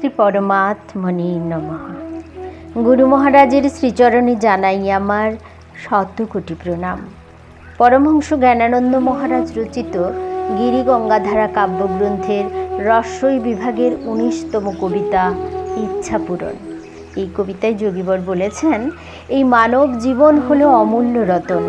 শ্রী পরমাত্মনি নমঃ। গুরু মহারাজের শ্রীচরণে জানাই আমার শত কোটি প্রণাম। পরমহংস জ্ঞানানন্দ মহারাজ রচিত গিরি গঙ্গাধারা কাব্যগ্রন্থের রস্যই বিভাগের উনিশতম কবিতা ইচ্ছা পূরণ এই কবিতায় যোগীবর বলেছেন, এই মানব জীবন হলো অমূল্য রতন।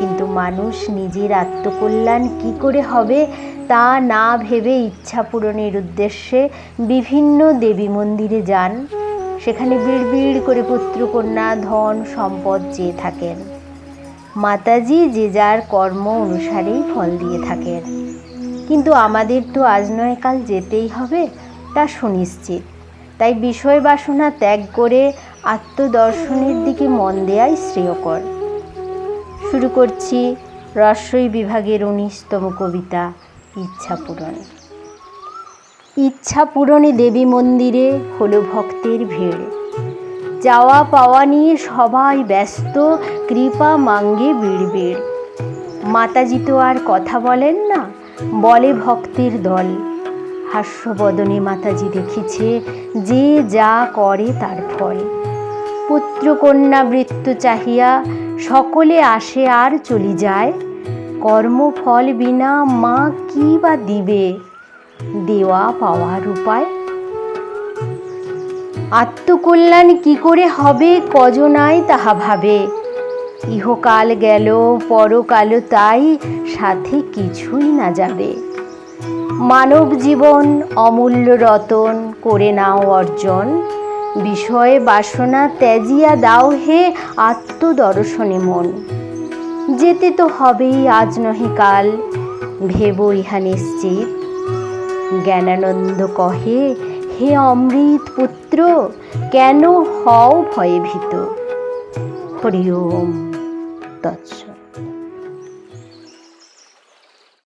কিন্তু মানুষ নিজের আত্মকল্যাণ কি করে হবে তা না ভেবে ইচ্ছা পূরণের উদ্দেশ্যে বিভিন্ন দেবী মন্দিরে যান। সেখানে বিড়বিড় করে পুত্রকন্যা ধন সম্পদ চেয়ে থাকেন। মাতাজি যে যার কর্ম অনুসারেই ফল দিয়ে থাকেন। কিন্তু আমাদের তো আজ নয়, কাল যেতেই হবে, তা সুনিশ্চিত। তাই বিষয় বাসনা ত্যাগ করে আত্মদর্শনের দিকে মন দেয়াই শ্রেয়কর। শুরু করছি রস্যই বিভাগের উনিশতম কবিতা, ইচ্ছা পূরণ। ইচ্ছা পূরণে দেবী মন্দিরে হলো ভক্তের ভিড়। যাওয়া পাওয়া নিয়ে সবাই ব্যস্ত, কৃপা মাঙ্গে বিড়বিড়। মাতাজি তো আর কথা বলেন না, বলে ভক্তের দল। হাস্যবদনে মাতাজি দেখেছে যে যা করে তার ফল। পুত্রকন্যা বৃত্ত চাহিয়া সকলে আসে আর চলি যায়। কর্মফল বিনা মা কি বা দিবে? দেওয়া পাওয়ার উপায়? আত্মকল্যাণ কি করে হবে কজনাই তাহা ভাবে। ইহকাল গেল, পরকাল তাই সাথে কিছুই না যাবে। মানব জীবন অমূল্য রতন, করে নাও অর্জন। বিষয়ে বাসনা ত্যাজিয়া দাও হে আত্মদর্শনে মন। যেতে তো হবেই আজ নহে কাল, ভেব ইহা নিশ্চিত। জ্ঞানানন্দ কহে, হে অমৃত পুত্র, কেন হও ভয়ে ভীত? হরি ওম, তৎস।